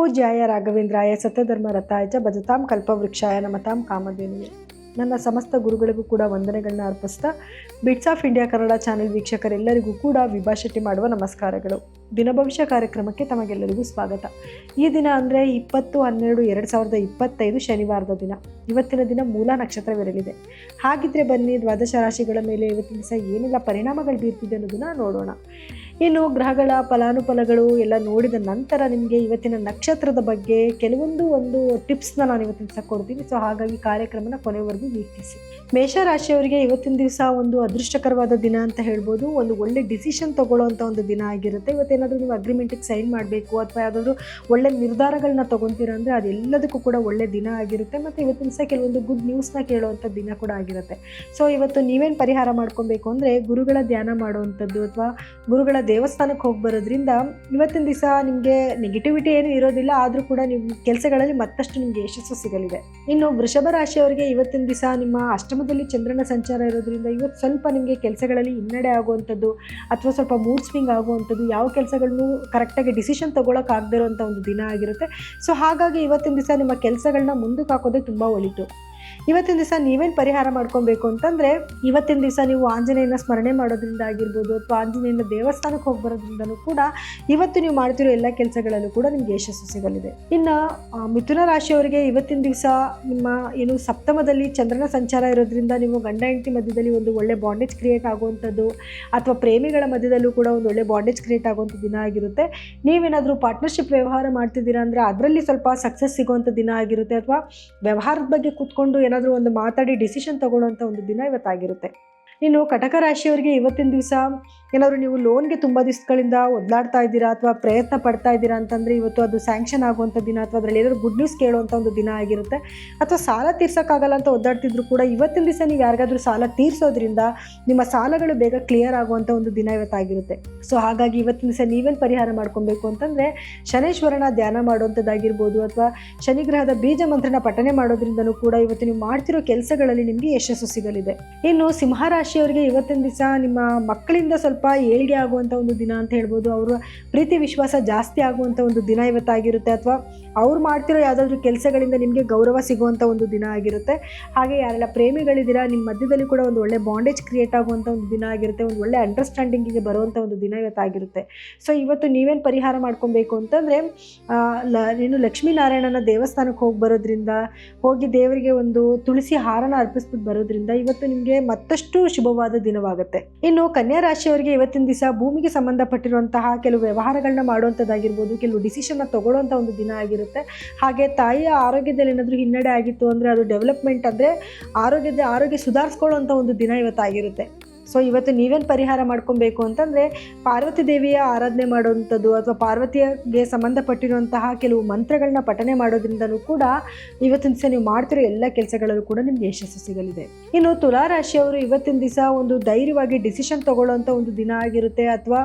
ಪೂಜ್ಯಾಯ ರಾಘವೇಂದ್ರಾಯ ಸತ್ಯಧರ್ಮ ರಥಾಯ ಚ ಭಜತಾಂ ಕಲ್ಪವೃಕ್ಷಾಯ ನಮತಾಂ ಕಾಮಧೇನುವೆ ನನ್ನ ಸಮಸ್ತ ಗುರುಗಳಿಗೂ ಕೂಡ ವಂದನೆಗಳನ್ನ ಅರ್ಪಿಸ್ತಾ bits of India Kannada channel ವೀಕ್ಷಕರೆಲ್ಲರಿಗೂ ಕೂಡ ವಿಭಾಷೆಟ್ಟಿ ಮಾಡುವ ನಮಸ್ಕಾರಗಳು. ದಿನಭವಿಷ್ಯ ಕಾರ್ಯಕ್ರಮಕ್ಕೆ ತಮಗೆಲ್ಲರಿಗೂ ಸ್ವಾಗತ. ಈ ದಿನ ಅಂದರೆ ಇಪ್ಪತ್ತು, ಹನ್ನೆರಡು, ಎರಡು ಸಾವಿರದ ಇಪ್ಪತ್ತೈದು ಶನಿವಾರದ ದಿನ. ಇವತ್ತಿನ ದಿನ ಮೂಲ ನಕ್ಷತ್ರವಿರಲಿದೆ. ಹಾಗಿದ್ರೆ ಬನ್ನಿ ದ್ವಾದಶ ರಾಶಿಗಳ ಮೇಲೆ ಇವತ್ತಿನ ದಿವಸ ಏನೆಲ್ಲ ಪರಿಣಾಮಗಳು ಬೀರ್ತಿದೆ ಅನ್ನೋದನ್ನು ನೋಡೋಣ. ಇನ್ನು ಗ್ರಹಗಳ ಫಲಾನುಫಲಗಳು ಎಲ್ಲ ನೋಡಿದ ನಂತರ ನಿಮಗೆ ಇವತ್ತಿನ ನಕ್ಷತ್ರದ ಬಗ್ಗೆ ಕೆಲವೊಂದು ಒಂದು ಟಿಪ್ಸ್ನ ನಾನು ಇವತ್ತಿನ ಸಹ ಕೊಡ್ತೀನಿ. ಸೊ ಹಾಗಾಗಿ ಕಾರ್ಯಕ್ರಮನ ಕೊನೆವರೆಗೂ ವೀಕ್ಷಿಸಿ. ಮೇಷರಾಶಿಯವರಿಗೆ ಇವತ್ತಿನ ದಿವಸ ಒಂದು ಅದೃಷ್ಟಕರವಾದ ದಿನ ಅಂತ ಹೇಳ್ಬೋದು. ಒಂದು ಒಳ್ಳೆ ಡಿಸಿಷನ್ ತಗೊಳ್ಳೋವಂಥ ಒಂದು ದಿನ ಆಗಿರುತ್ತೆ. ಇವತ್ತೇನಾದರೂ ನೀವು ಅಗ್ರಿಮೆಂಟಿಗೆ ಸೈನ್ ಮಾಡಬೇಕು ಅಥವಾ ಯಾವುದಾದ್ರೂ ಒಳ್ಳೆ ನಿರ್ಧಾರಗಳನ್ನ ತೊಗೊತೀರಾ ಅಂದರೆ ಅದೆಲ್ಲದಕ್ಕೂ ಕೂಡ ಒಳ್ಳೆ ದಿನ ಆಗಿರುತ್ತೆ. ಮತ್ತು ಇವತ್ತಿನ ದಿವಸ ಕೆಲವೊಂದು ಗುಡ್ ನ್ಯೂಸ್ನ ಕೇಳುವಂಥ ದಿನ ಕೂಡ ಆಗಿರುತ್ತೆ. ಸೊ ಇವತ್ತು ನೀವೇನು ಪರಿಹಾರ ಮಾಡ್ಕೊಬೇಕು ಅಂದರೆ ಗುರುಗಳ ಧ್ಯಾನ ಮಾಡುವಂಥದ್ದು ಅಥವಾ ಗುರುಗಳ ದೇವಸ್ಥಾನಕ್ಕೆ ಹೋಗಿ ಬರೋದ್ರಿಂದ ಇವತ್ತಿನ ದಿವಸ ನಿಮಗೆ ನೆಗೆಟಿವಿಟಿ ಏನು ಇರೋದಿಲ್ಲ, ಆದರೂ ಕೂಡ ನಿಮ್ಮ ಕೆಲಸಗಳಲ್ಲಿ ಮತ್ತಷ್ಟು ನಿಮಗೆ ಯಶಸ್ಸು ಸಿಗಲಿದೆ. ಇನ್ನು ವೃಷಭ ರಾಶಿಯವರಿಗೆ ಇವತ್ತಿನ ದಿವಸ ನಿಮ್ಮ ಅಷ್ಟಮದಲ್ಲಿ ಚಂದ್ರನ ಸಂಚಾರ ಇರೋದ್ರಿಂದ ಇವತ್ತು ಸ್ವಲ್ಪ ನಿಮಗೆ ಕೆಲಸಗಳಲ್ಲಿ ಹಿನ್ನಡೆ ಆಗುವಂಥದ್ದು ಅಥವಾ ಸ್ವಲ್ಪ ಮೂಡ್ ಸ್ವಿಂಗ್ ಆಗುವಂಥದ್ದು, ಯಾವ ಕೆಲಸಗಳನ್ನು ಕರೆಕ್ಟಾಗಿ ಡಿಸಿಷನ್ ತೊಗೊಳಕ್ಕಾಗದೇ ಇರುವಂಥ ಒಂದು ದಿನ ಆಗಿರುತ್ತೆ. ಸೊ ಹಾಗಾಗಿ ಇವತ್ತಿನ ದಿವಸ ನಿಮ್ಮ ಕೆಲಸಗಳನ್ನ ಮುಂದಕ್ಕೆ ಹಾಕೋದೇ ತುಂಬ ಒಳಿತು. ಇವತ್ತಿನ ದಿವಸ ನೀವೇನು ಪರಿಹಾರ ಮಾಡ್ಕೊಬೇಕು ಅಂತಂದರೆ, ಇವತ್ತಿನ ದಿವಸ ನೀವು ಆಂಜನೇಯನ ಸ್ಮರಣೆ ಮಾಡೋದ್ರಿಂದ ಆಗಿರ್ಬೋದು ಅಥವಾ ಆಂಜನೇಯನ ದೇವಸ್ಥಾನಕ್ಕೆ ಹೋಗಿ ಬರೋದ್ರಿಂದಲೂ ಕೂಡ ಇವತ್ತು ನೀವು ಮಾಡ್ತಿರೋ ಎಲ್ಲ ಕೆಲಸಗಳಲ್ಲೂ ಕೂಡ ನಿಮಗೆ ಯಶಸ್ಸು ಸಿಗಲಿದೆ. ಇನ್ನು ಮಿಥುನ ರಾಶಿಯವರಿಗೆ ಇವತ್ತಿನ ದಿವಸ ನಿಮ್ಮ, ಏನು ಸಪ್ತಮದಲ್ಲಿ ಚಂದ್ರನ ಸಂಚಾರ ಇರೋದ್ರಿಂದ ನೀವು ಗಂಡ ಹೆಂಡತಿ ಮಧ್ಯದಲ್ಲಿ ಒಂದು ಒಳ್ಳೆ ಬಾಂಡೇಜ್ ಕ್ರಿಯೇಟ್ ಆಗುವಂಥದ್ದು ಅಥವಾ ಪ್ರೇಮಿಗಳ ಮಧ್ಯದಲ್ಲೂ ಕೂಡ ಒಂದು ಒಳ್ಳೆ ಬಾಂಡೇಜ್ ಕ್ರಿಯೇಟ್ ಆಗುವಂಥ ದಿನ ಆಗಿರುತ್ತೆ. ನೀವೇನಾದರೂ ಪಾರ್ಟ್ನರ್ಶಿಪ್ ವ್ಯವಹಾರ ಮಾಡ್ತಿದ್ದೀರಾ ಅಂದರೆ ಅದರಲ್ಲಿ ಸ್ವಲ್ಪ ಸಕ್ಸಸ್ ಸಿಗುವಂಥ ದಿನ ಆಗಿರುತ್ತೆ. ಅಥವಾ ವ್ಯವಹಾರದ ಬಗ್ಗೆ ಕೂತ್ಕೊಂಡು ಏನಾದರೂ ಒಂದು ಮಾತಾಡಿ ಡಿಸಿಷನ್ ತಗೊಳ್ಳುವಂಥ ಒಂದು ದಿನ ಇವತ್ತಾಗಿರುತ್ತೆ. ಇನ್ನು ಕಟಕ ರಾಶಿಯವರಿಗೆ ಇವತ್ತಿನ ದಿವಸ ಏನಾದರೂ ನೀವು ಲೋನ್ಗೆ ತುಂಬ ದಿವಸಗಳಿಂದ ಒದ್ದಾಡ್ತಾ ಇದ್ದೀರಾ ಅಥವಾ ಪ್ರಯತ್ನ ಪಡ್ತಾ ಇದ್ದೀರಾ ಅಂತಂದರೆ ಇವತ್ತು ಅದು ಸ್ಯಾಂಕ್ಷನ್ ಆಗುವಂಥ ದಿನ ಅಥವಾ ಅದರಲ್ಲಿ ಏನಾದರೂ ಗುಡ್ ನ್ಯೂಸ್ ಕೇಳುವಂಥ ಒಂದು ದಿನ ಆಗಿರುತ್ತೆ. ಅಥವಾ ಸಾಲ ತೀರ್ಸೋಕ್ಕಾಗಲ್ಲ ಅಂತ ಒದ್ದಾಡ್ತಿದ್ರು ಕೂಡ ಇವತ್ತಿನ ದಿವಸ ನೀವು ಯಾರಿಗಾದರೂ ಸಾಲ ತೀರಿಸೋದ್ರಿಂದ ನಿಮ್ಮ ಸಾಲಗಳು ಬೇಗ ಕ್ಲಿಯರ್ ಆಗುವಂಥ ಒಂದು ದಿನ ಇವತ್ತಾಗಿರುತ್ತೆ. ಸೊ ಹಾಗಾಗಿ ಇವತ್ತಿನ ದಿವಸ ನೀವೇನು ಪರಿಹಾರ ಮಾಡ್ಕೊಬೇಕು ಅಂತಂದರೆ ಶನೇಶ್ವರನ ಧ್ಯಾನ ಮಾಡುವಂಥದ್ದಾಗಿರ್ಬೋದು ಅಥವಾ ಶನಿಗ್ರಹದ ಬೀಜ ಮಂತ್ರನ ಪಠನೆ ಮಾಡೋದ್ರಿಂದನೂ ಕೂಡ ಇವತ್ತು ನೀವು ಮಾಡ್ತಿರೋ ಕೆಲಸಗಳಲ್ಲಿ ನಿಮಗೆ ಯಶಸ್ಸು ಸಿಗಲಿದೆ. ಇನ್ನು ಸಿಂಹರಾಶಿಯವರಿಗೆ ಇವತ್ತಿನ ದಿವಸ ನಿಮ್ಮ ಮಕ್ಕಳಿಂದ ಸ್ವಲ್ಪ ಏಳಿಗೆ ಆಗುವಂಥ ಒಂದು ದಿನ ಅಂತ ಹೇಳ್ಬೋದು. ಅವರ ಪ್ರೀತಿ, ವಿಶ್ವಾಸ ಜಾಸ್ತಿ ಆಗುವಂಥ ಒಂದು ದಿನ ಇವತ್ತಾಗಿರುತ್ತೆ ಅಥವಾ ಅವ್ರು ಮಾಡ್ತಿರೋ ಯಾವುದಾದ್ರೂ ಕೆಲಸಗಳಿಂದ ನಿಮಗೆ ಗೌರವ ಸಿಗುವಂಥ ಒಂದು ದಿನ ಆಗಿರುತ್ತೆ. ಹಾಗೆ ಯಾರೆಲ್ಲ ಪ್ರೇಮಿಗಳಿದ್ದೀರಾ ನಿಮ್ಮ ಮಧ್ಯದಲ್ಲಿ ಕೂಡ ಒಂದು ಒಳ್ಳೆ ಬಾಂಡೇಜ್ ಕ್ರಿಯೇಟ್ ಆಗುವಂಥ ಒಂದು ದಿನ ಆಗಿರುತ್ತೆ. ಒಂದು ಒಳ್ಳೆ ಅಂಡರ್ಸ್ಟ್ಯಾಂಡಿಂಗಿಗೆ ಬರುವಂಥ ಒಂದು ದಿನ ಇವತ್ತಾಗಿರುತ್ತೆ. ಸೊ ಇವತ್ತು ನೀವೇನು ಪರಿಹಾರ ಮಾಡ್ಕೊಬೇಕು ಅಂತಂದರೆ ಏನು ಲಕ್ಷ್ಮೀನಾರಾಯಣನ ದೇವಸ್ಥಾನಕ್ಕೆ ಹೋಗಿ ಬರೋದ್ರಿಂದ, ಹೋಗಿ ದೇವರಿಗೆ ಒಂದು ತುಳಸಿ ಹಾರನ ಅರ್ಪಿಸ್ಬಿಟ್ಟು ಬರೋದ್ರಿಂದ ಇವತ್ತು ನಿಮಗೆ ಮತ್ತಷ್ಟು ಶುಭವಾದ ದಿನವಾಗುತ್ತೆ. ಇನ್ನು ಕನ್ಯಾ ರಾಶಿಯವರಿಗೆ ಇವತ್ತಿನ ದಿವಸ ಭೂಮಿಗೆ ಸಂಬಂಧಪಟ್ಟಿರುವಂತಹ ಕೆಲವು ವ್ಯವಹಾರಗಳನ್ನ ಮಾಡುವಂಥದ್ದಾಗಿರ್ಬೋದು, ಕೆಲವು ಡಿಸಿಷನ್ನ ತಗೊಳ್ಳುವಂಥ ಒಂದು ದಿನ ಆಗಿರುತ್ತೆ. ಹಾಗೆ ತಾಯಿಯ ಆರೋಗ್ಯದಲ್ಲಿ ಏನಾದರೂ ಹಿನ್ನಡೆ ಆಗಿತ್ತು ಅಂದರೆ ಅದು ಡೆವಲಪ್ಮೆಂಟ್ ಅಂದರೆ ಆರೋಗ್ಯದ, ಆರೋಗ್ಯ ಸುಧಾರಿಸ್ಕೊಳ್ಳುವಂಥ ಒಂದು ದಿನ ಇವತ್ತಾಗಿರುತ್ತೆ. ಸೊ ಇವತ್ತು ನೀವೇನು ಪರಿಹಾರ ಮಾಡ್ಕೊಬೇಕು ಅಂತಂದರೆ ಪಾರ್ವತಿ ದೇವಿಯ ಆರಾಧನೆ ಮಾಡುವಂಥದ್ದು ಅಥವಾ ಪಾರ್ವತಿಯಗೆ ಸಂಬಂಧಪಟ್ಟಿರುವಂತಹ ಕೆಲವು ಮಂತ್ರಗಳನ್ನ ಪಠನೆ ಮಾಡೋದ್ರಿಂದಲೂ ಕೂಡ ಇವತ್ತಿನ ದಿವಸ ನೀವು ಮಾಡ್ತಿರೋ ಎಲ್ಲ ಕೆಲಸಗಳಲ್ಲೂ ಕೂಡ ನಿಮಗೆ ಯಶಸ್ಸು ಸಿಗಲಿದೆ. ಇನ್ನು ತುಲಾ ರಾಶಿಯವರು ಇವತ್ತಿನ ದಿವಸ ಒಂದು ಧೈರ್ಯವಾಗಿ ಡಿಸಿಷನ್ ತಗೊಳ್ಳೋಂಥ ಒಂದು ದಿನ ಆಗಿರುತ್ತೆ ಅಥವಾ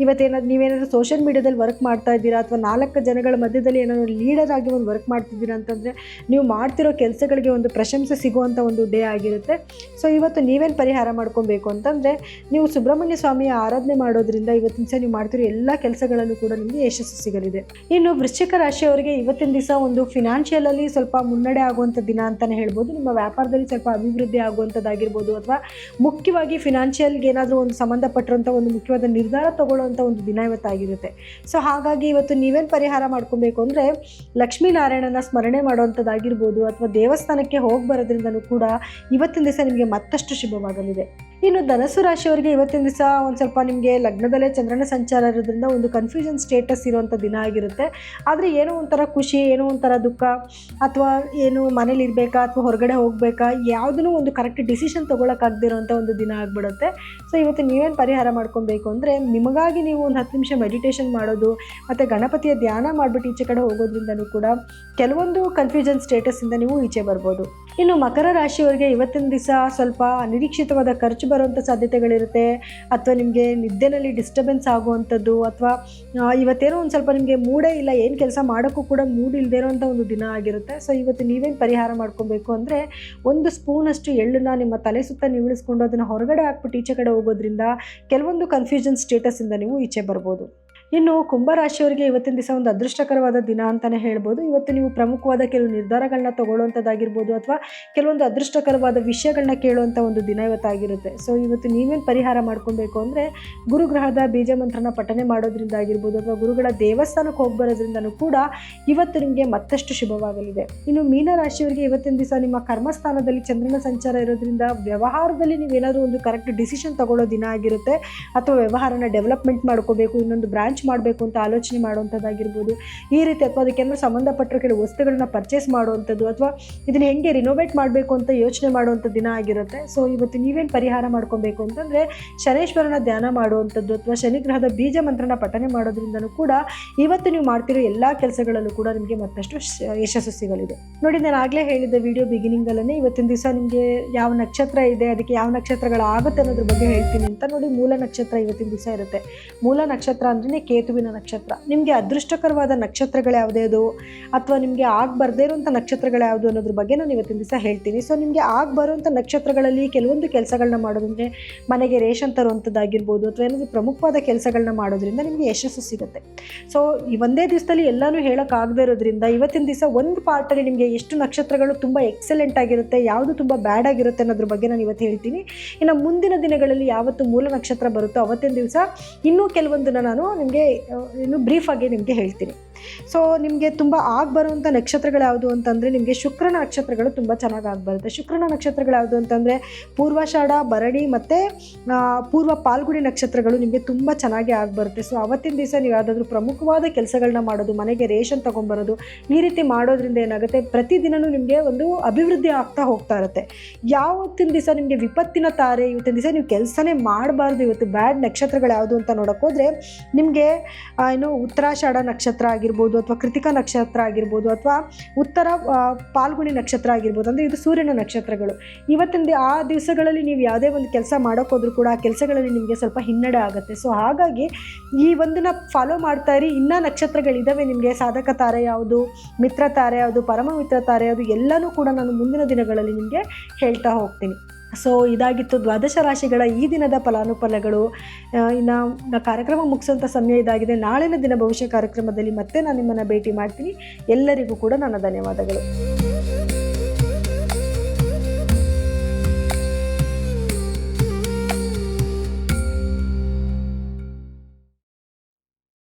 ಇವತ್ತೇನಾದ್ರು ನೀವೇನಾದರೂ ಸೋಷಿಯಲ್ ಮೀಡಿಯಾದಲ್ಲಿ ವರ್ಕ್ ಮಾಡ್ತಾ ಇದ್ದೀರಾ ಅಥವಾ ನಾಲ್ಕು ಜನಗಳ ಮಧ್ಯದಲ್ಲಿ ಏನಾದರೂ ಲೀಡರ್ ಆಗಿ ಒಂದು ವರ್ಕ್ ಮಾಡ್ತಿದ್ದೀರಾ ಅಂತಂದರೆ ನೀವು ಮಾಡ್ತಿರೋ ಕೆಲಸಗಳಿಗೆ ಒಂದು ಪ್ರಶಂಸೆ ಸಿಗುವಂಥ ಒಂದು ಡೇ ಆಗಿರುತ್ತೆ. ಸೊ ಇವತ್ತು ನೀವೇನು ಪರಿಹಾರ ಮಾಡ್ಕೊಬೇಕು ಅಂತಂದರೆ ನೀವು ಸುಬ್ರಹ್ಮಣ್ಯ ಸ್ವಾಮಿಯ ಆರಾಧನೆ ಮಾಡೋದ್ರಿಂದ ಇವತ್ತಿನ ದಿವಸ ನೀವು ಮಾಡ್ತಿರೋ ಎಲ್ಲ ಕೆಲಸಗಳಲ್ಲೂ ಕೂಡ ನಿಮಗೆ ಯಶಸ್ಸು ಸಿಗಲಿದೆ. ಇನ್ನು ವೃಶ್ಚಿಕ ರಾಶಿಯವರಿಗೆ ಇವತ್ತಿನ ದಿವಸ ಒಂದು ಫಿನಾನ್ಷಿಯಲಲ್ಲಿ ಸ್ವಲ್ಪ ಮುನ್ನಡೆ ಆಗುವಂಥ ದಿನ ಅಂತಲೇ ಹೇಳ್ಬೋದು. ನಿಮ್ಮ ವ್ಯಾಪಾರದಲ್ಲಿ ಸ್ವಲ್ಪ ಅಭಿವೃದ್ಧಿ ಆಗುವಂಥದ್ದಾಗಿರ್ಬೋದು ಅಥವಾ ಮುಖ್ಯವಾಗಿ ಫಿನಾನ್ಷಿಯಲ್ಗೆ ಏನಾದರೂ ಒಂದು ಸಂಬಂಧಪಟ್ಟಿರುವಂಥ ಒಂದು ಮುಖ್ಯವಾದ ನಿರ್ಧಾರ ತಗೊಳ್ಳುವಂಥ ಒಂದು ದಿನ ಇವತ್ತಾಗಿರುತ್ತೆ. ಸೊ ಹಾಗಾಗಿ ಇವತ್ತು ನೀವೇನು ಪರಿಹಾರ ಮಾಡ್ಕೊಬೇಕು ಅಂದರೆ ಲಕ್ಷ್ಮೀನಾರಾಯಣನ ಸ್ಮರಣೆ ಮಾಡುವಂಥದ್ದಾಗಿರ್ಬೋದು ಅಥವಾ ದೇವಸ್ಥಾನಕ್ಕೆ ಹೋಗಿ ಬರೋದ್ರಿಂದನೂ ಕೂಡ ಇವತ್ತಿನ ದಿವಸ ನಿಮಗೆ ಮತ್ತಷ್ಟು ಶುಭವಾಗಲಿದೆ. ಇನ್ನು ಧನಸ್ಸು ರಾಶಿಯವರಿಗೆ ಇವತ್ತಿನ ದಿವಸ ಒಂದು ಸ್ವಲ್ಪ ನಿಮಗೆ ಲಗ್ನದಲ್ಲೇ ಚಂದ್ರನ ಸಂಚಾರ ಇರೋದ್ರಿಂದ ಒಂದು ಕನ್ಫ್ಯೂಷನ್ ಸ್ಟೇಟಸ್ ಇರುವಂಥ ದಿನ ಆಗಿರುತ್ತೆ. ಆದರೆ ಏನೋ ಒಂಥರ ಖುಷಿ, ಏನೋ ಒಂಥರ ದುಃಖ, ಅಥವಾ ಏನು ಮನೇಲಿ ಇರಬೇಕಾ ಅಥವಾ ಹೊರಗಡೆ ಹೋಗಬೇಕಾ ಯಾವುದೂ ಒಂದು ಕರೆಕ್ಟ್ ಡಿಸಿಷನ್ ತೊಗೊಳಕ್ಕಾಗದಿರೋಂಥ ಒಂದು ದಿನ ಆಗಿಬಿಡುತ್ತೆ. ಸೊ ಇವತ್ತು ನೀವೇನು ಪರಿಹಾರ ಮಾಡ್ಕೊಬೇಕು ಅಂದರೆ ನಿಮಗಾಗಿ ನೀವು ಒಂದು ಹತ್ತು ನಿಮಿಷ ಮೆಡಿಟೇಷನ್ ಮಾಡೋದು, ಮತ್ತು ಗಣಪತಿಯ ಧ್ಯಾನ ಮಾಡಿಬಿಟ್ಟು ಈಚೆ ಕಡೆ ಹೋಗೋದ್ರಿಂದನೂ ಕೂಡ ಕೆಲವೊಂದು ಕನ್ಫ್ಯೂಷನ್ ಸ್ಟೇಟಸ್ಸಿಂದ ನೀವು ಈಚೆ ಬರ್ಬೋದು. ಇನ್ನು ಮಕರ ರಾಶಿಯವರಿಗೆ ಇವತ್ತಿನ ದಿವಸ ಸ್ವಲ್ಪ ಅನಿರೀಕ್ಷಿತವಾದ ಖರ್ಚು ಬರುವಂಥ ಸಾಧ್ಯತೆಗಳಿರುತ್ತೆ ಅಥವಾ ನಿಮಗೆ ನಿದ್ದೆನಲ್ಲಿ ಡಿಸ್ಟರ್ಬೆನ್ಸ್ ಆಗುವಂಥದ್ದು ಅಥವಾ ಇವತ್ತೇನೋ ಒಂದು ಸ್ವಲ್ಪ ನಿಮಗೆ ಮೂಡೇ ಇಲ್ಲ, ಏನು ಕೆಲಸ ಮಾಡೋಕ್ಕೂ ಕೂಡ ಮೂಡ್ ಇರೋವಂಥ ಒಂದು ದಿನ ಆಗಿರುತ್ತೆ. ಸೊ ಇವತ್ತು ನೀವೇನು ಪರಿಹಾರ ಮಾಡ್ಕೊಬೇಕು ಅಂದರೆ ಒಂದು ಸ್ಪೂನಷ್ಟು ಎಳ್ಳನ್ನ ನಿಮ್ಮ ತಲೆ ಸುತ್ತ ನಿವಿಳಿಸ್ಕೊಂಡು ಅದನ್ನು ಹೊರಗಡೆ ಹಾಕ್ಬಿಟ್ಟು ಈಚೆ ಕಡೆ ಹೋಗೋದ್ರಿಂದ ಕೆಲವೊಂದು ಕನ್ಫ್ಯೂಷನ್ ಸ್ಟೇಟಸಿಂದ ನೀವು ಈಚೆ ಬರ್ಬೋದು. ಇನ್ನು ಕುಂಭರಾಶಿಯವರಿಗೆ ಇವತ್ತಿನ ದಿವಸ ಒಂದು ಅದೃಷ್ಟಕರವಾದ ದಿನ ಅಂತಲೇ ಹೇಳ್ಬೋದು. ಇವತ್ತು ನೀವು ಪ್ರಮುಖವಾದ ಕೆಲವು ನಿರ್ಧಾರಗಳನ್ನ ತಗೊಳ್ಳುವಂಥದ್ದಾಗಿರ್ಬೋದು ಅಥವಾ ಕೆಲವೊಂದು ಅದೃಷ್ಟಕರವಾದ ವಿಷಯಗಳನ್ನ ಕೇಳುವಂಥ ಒಂದು ದಿನ ಇವತ್ತಾಗಿರುತ್ತೆ. ಸೊ ಇವತ್ತು ನೀವೇನು ಪರಿಹಾರ ಮಾಡ್ಕೊಬೇಕು ಅಂದರೆ ಗುರುಗ್ರಹದ ಬೀಜ ಮಂತ್ರನ ಪಠನೆ ಮಾಡೋದ್ರಿಂದ ಆಗಿರ್ಬೋದು ಅಥವಾ ಗುರುಗಳ ದೇವಸ್ಥಾನಕ್ಕೆ ಹೋಗಿ ಬರೋದ್ರಿಂದನೂ ಕೂಡ ಇವತ್ತು ನಿಮಗೆ ಮತ್ತಷ್ಟು ಶುಭವಾಗಲಿದೆ. ಇನ್ನು ಮೀನರಾಶಿಯವರಿಗೆ ಇವತ್ತಿನ ದಿವಸ ನಿಮ್ಮ ಕರ್ಮಸ್ಥಾನದಲ್ಲಿ ಚಂದ್ರನ ಸಂಚಾರ ಇರೋದ್ರಿಂದ ವ್ಯವಹಾರದಲ್ಲಿ ನೀವೇನಾದರೂ ಒಂದು ಕರೆಕ್ಟ್ ಡಿಸಿಷನ್ ತಗೊಳ್ಳೋ ದಿನ ಆಗಿರುತ್ತೆ. ಅಥವಾ ವ್ಯವಹಾರನ ಡೆವಲಪ್ಮೆಂಟ್ ಮಾಡ್ಕೋಬೇಕು, ಇನ್ನೊಂದು ಬ್ರಾಂಚ್ ಮಾಡಬೇಕು ಅಂತ ಆಲೋಚನೆ ಮಾಡುವಂಥದ್ದಾಗಿರ್ಬೋದು. ಈ ರೀತಿ ಅಥವಾ ಅದಕ್ಕೇನಾದ್ರು ಸಂಬಂಧಪಟ್ಟ ಕೆಲವು ವಸ್ತುಗಳನ್ನ ಪರ್ಚೇಸ್ ಮಾಡುವಂಥದ್ದು ಅಥವಾ ಇದನ್ನ ಹೆಂಗೆ ರಿನೋವೇಟ್ ಮಾಡಬೇಕು ಅಂತ ಯೋಚನೆ ಮಾಡುವಂಥ ದಿನ ಆಗಿರುತ್ತೆ. ಸೊ ಇವತ್ತು ನೀವೇನು ಪರಿಹಾರ ಮಾಡ್ಕೊಬೇಕು ಅಂತಂದರೆ ಶನೇಶ್ವರನ ಧ್ಯಾನ ಮಾಡುವಂಥದ್ದು ಅಥವಾ ಶನಿಗ್ರಹದ ಬೀಜ ಮಂತ್ರನ ಪಠನೆ ಮಾಡೋದ್ರಿಂದನೂ ಕೂಡ ಇವತ್ತು ನೀವು ಮಾಡ್ತಿರೋ ಎಲ್ಲ ಕೆಲಸಗಳಲ್ಲೂ ಕೂಡ ನಿಮಗೆ ಮತ್ತಷ್ಟು ಯಶಸ್ಸು ಸಿಗಲಿದೆ. ನೋಡಿ, ನಾನು ಆಗಲೇ ಹೇಳಿದ್ದ ವಿಡಿಯೋ ಬಿಗಿನಿಂಗಲ್ಲೇ ಇವತ್ತಿನ ದಿವಸ ನಿಮಗೆ ಯಾವ ನಕ್ಷತ್ರ ಇದೆ, ಅದಕ್ಕೆ ಯಾವ ನಕ್ಷತ್ರಗಳಾಗುತ್ತೆ ಅನ್ನೋದ್ರ ಬಗ್ಗೆ ಹೇಳ್ತೀನಿ ಅಂತ. ನೋಡಿ, ಮೂಲ ನಕ್ಷತ್ರ ಇವತ್ತಿನ ದಿವಸ ಇರುತ್ತೆ. ಮೂಲ ನಕ್ಷತ್ರ ಅಂದ್ರೆ ಕೇತುವಿನ ನಕ್ಷತ್ರ. ನಿಮಗೆ ಅದೃಷ್ಟಕರವಾದ ನಕ್ಷತ್ರಗಳು ಯಾವುದೇ ಅದು? ಅಥವಾ ನಿಮಗೆ ಆಗ ಬರದೇ ಇರುವಂಥ ನಕ್ಷತ್ರಗಳು ಯಾವುದು ಅನ್ನೋದ್ರ ಬಗ್ಗೆ ನಾನು ಇವತ್ತಿನ ದಿವಸ ಹೇಳ್ತೀನಿ. ಸೊ ನಿಮಗೆ ಆಗ ಬರುವಂಥ ನಕ್ಷತ್ರಗಳಲ್ಲಿ ಕೆಲವೊಂದು ಕೆಲಸಗಳನ್ನ ಮಾಡೋದಂದ್ರೆ ಮನೆಗೆ ರೇಷನ್ ತರುವಂಥದ್ದಾಗಿರ್ಬೋದು ಅಥವಾ ಏನಾದರೂ ಪ್ರಮುಖವಾದ ಕೆಲಸಗಳನ್ನ ಮಾಡೋದ್ರಿಂದ ನಿಮಗೆ ಯಶಸ್ಸು ಸಿಗುತ್ತೆ. ಸೊ ಒಂದೇ ದಿವಸದಲ್ಲಿ ಎಲ್ಲನೂ ಹೇಳೋಕ್ಕಾಗದೇ ಇರೋದ್ರಿಂದ ಇವತ್ತಿನ ದಿವಸ ಒಂದು ಪಾರ್ಟಲ್ಲಿ ನಿಮಗೆ ಎಷ್ಟು ನಕ್ಷತ್ರಗಳು ತುಂಬ ಎಕ್ಸಲೆಂಟ್ ಆಗಿರುತ್ತೆ, ಯಾವುದು ತುಂಬ ಬ್ಯಾಡ್ ಆಗಿರುತ್ತೆ ಅನ್ನೋದ್ರ ಬಗ್ಗೆ ನಾನು ಇವತ್ತು ಹೇಳ್ತೀನಿ. ಇನ್ನು ಮುಂದಿನ ದಿನಗಳಲ್ಲಿ ಯಾವತ್ತು ಮೂಲ ನಕ್ಷತ್ರ ಬರುತ್ತೋ ಅವತ್ತಿನ ದಿವಸ ಇನ್ನೂ ಕೆಲವೊಂದನ್ನು ನಾನು ನಿಮಗೆ ಇನ್ನು ಬ್ರೀಫಾಗಿ ನಿಮಗೆ ಹೇಳ್ತೀನಿ. ಸೊ ನಿಮಗೆ ತುಂಬ ಆಗಿ ಬರುವಂಥ ನಕ್ಷತ್ರಗಳು ಯಾವುದು ಅಂತಂದರೆ ನಿಮಗೆ ಶುಕ್ರನ ನಕ್ಷತ್ರಗಳು ತುಂಬ ಚೆನ್ನಾಗಿ ಆಗಿಬರುತ್ತೆ ಶುಕ್ರನ ನಕ್ಷತ್ರಗಳು ಯಾವುದು ಅಂತಂದರೆ ಪೂರ್ವಾಷಾಢ, ಭರಣಿ ಮತ್ತು ಪೂರ್ವ ಪಾಲ್ಗುಡಿ ನಕ್ಷತ್ರಗಳು ನಿಮಗೆ ತುಂಬ ಚೆನ್ನಾಗಿ ಆಗಿಬರುತ್ತೆ ಸೊ ಅವತ್ತಿನ ದಿವಸ ನೀವು ಯಾವುದಾದ್ರೂ ಪ್ರಮುಖವಾದ ಕೆಲಸಗಳನ್ನ ಮಾಡೋದು, ಮನೆಗೆ ರೇಷನ್ ತೊಗೊಂಬರೋದು, ಈ ರೀತಿ ಮಾಡೋದ್ರಿಂದ ಏನಾಗುತ್ತೆ? ಪ್ರತಿದಿನವೂ ನಿಮಗೆ ಒಂದು ಅಭಿವೃದ್ಧಿ ಆಗ್ತಾ ಹೋಗ್ತಾ ಇರುತ್ತೆ. ಯಾವತ್ತಿನ ದಿವಸ ನಿಮಗೆ ವಿಪತ್ತಿನ ತಾರೆ, ಇವತ್ತಿನ ದಿವಸ ನೀವು ಕೆಲಸನೇ ಮಾಡಬಾರ್ದು, ಇವತ್ತು ಬ್ಯಾಡ್ ನಕ್ಷತ್ರಗಳು ಯಾವುದು ಅಂತ ನೋಡೋಕ್ಕೋದ್ರೆ ನಿಮಗೆ ಏನು ಉತ್ತರಾಷಾಢ ನಕ್ಷತ್ರ ಆಗಿರ್ಬೋದು ಅಥವಾ ಕೃತಿಕಾ ನಕ್ಷತ್ರ ಆಗಿರ್ಬೋದು ಅಥವಾ ಉತ್ತರ ಪಾಲ್ಗುಣಿ ನಕ್ಷತ್ರ ಆಗಿರ್ಬೋದು, ಅಂದರೆ ಇದು ಸೂರ್ಯನ ನಕ್ಷತ್ರಗಳು. ಇವತ್ತಿನ ಆ ದಿವಸಗಳಲ್ಲಿ ನೀವು ಯಾವುದೇ ಒಂದು ಕೆಲಸ ಮಾಡೋಕ್ಕೋದ್ರೂ ಕೂಡ ಆ ಕೆಲಸಗಳಲ್ಲಿ ನಿಮಗೆ ಸ್ವಲ್ಪ ಹಿನ್ನಡೆ ಆಗುತ್ತೆ. ಸೊ ಹಾಗಾಗಿ ಈ ಒಂದನ್ನ ಫಾಲೋ ಮಾಡ್ತಾ ಇರಿ. ಇನ್ನೂ ನಕ್ಷತ್ರಗಳಿದ್ದಾವೆ ನಿಮಗೆ. ಸಾಧಕ ತಾರೆ ಯಾವುದು, ಮಿತ್ರ ತಾರೆ ಯಾವುದು, ಪರಮ ಮಿತ್ರ ತಾರೆ ಯಾವುದು, ಎಲ್ಲನೂ ಕೂಡ ನಾನು ಮುಂದಿನ ದಿನಗಳಲ್ಲಿ ನಿಮಗೆ ಹೇಳ್ತಾ ಹೋಗ್ತೀನಿ. ಸೊ ಇದಾಗಿತ್ತು ದ್ವಾದಶ ರಾಶಿಗಳ ಈ ದಿನದ ಫಲಾನುಫಲಗಳು. ಇನ್ನು ಕಾರ್ಯಕ್ರಮ ಮುಗಿಸುವಂಥ ಸಮಯ ಇದಾಗಿದೆ. ನಾಳಿನ ದಿನ ಭವಿಷ್ಯ ಕಾರ್ಯಕ್ರಮದಲ್ಲಿ ಮತ್ತೆ ನಾನು ನಿಮ್ಮನ್ನು ಭೇಟಿ ಮಾಡ್ತೀನಿ. ಎಲ್ಲರಿಗೂ ಕೂಡ ನನ್ನ ಧನ್ಯವಾದಗಳು.